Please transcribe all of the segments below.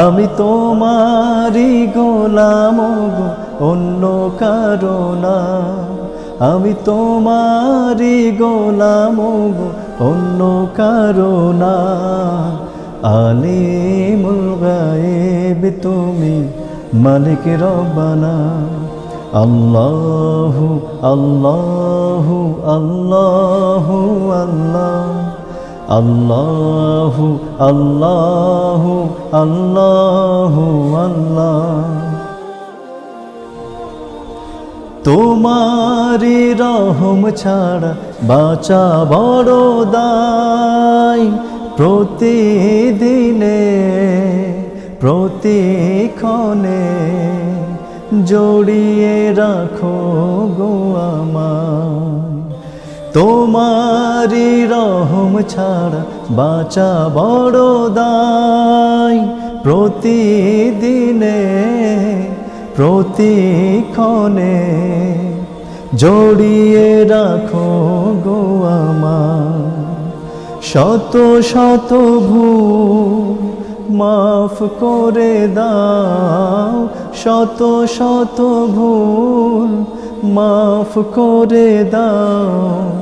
আমি তোমারি গোলাম গো, অন্য কারণা আমি তোমারি গোলাম গো, অন্য কারও কারণা আলিমুল গায়েব তুমি মালিক রব্বানা। আল্লাহু আল্লাহু আল্লাহু আল্লাহ। আল্লাহু আল্লাহু আল্লাহু, আল্লাহ। তোমারি রহম ছাড়া বাঁচা বড় দায়। প্রতিদিনে, প্রতিক্ষণে জড়িয়ে রাখো গো আমায়। তোমারি রহম ছাড়া বাঁচা বড় দায়। প্রতিদিনে, প্রতিক্ষণে জড়িয়ে রাখো গো আমার। শত শত ভুল মাফ করে দাও। শত শত ভুল মাফ করে দাও।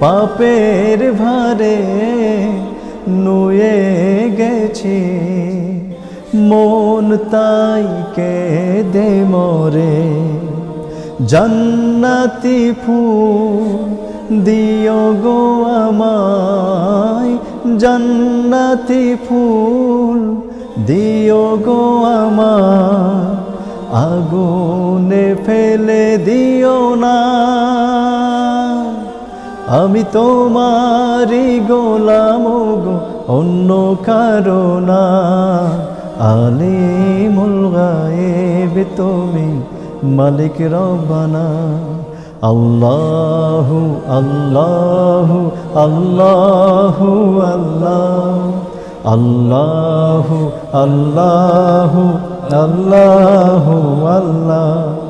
পাপের ভারে নুয়ে গেছি। মন তাই দে মরে। জন্নতি ফুল দিও গো আমায়। জান্নাতি ফুল দিও গো আমায়। আগুনে ফেলে দিও না। আমি তোমারি গোলাম গো, অন্য কারণা আলিমুল গায়েব তুমি মালিক রব্বানা। আল্লাহু আল্লাহু আল্লাহু, আল্লাহ। আল্লাহু আল্লাহু আল্লাহু, আল্লাহ।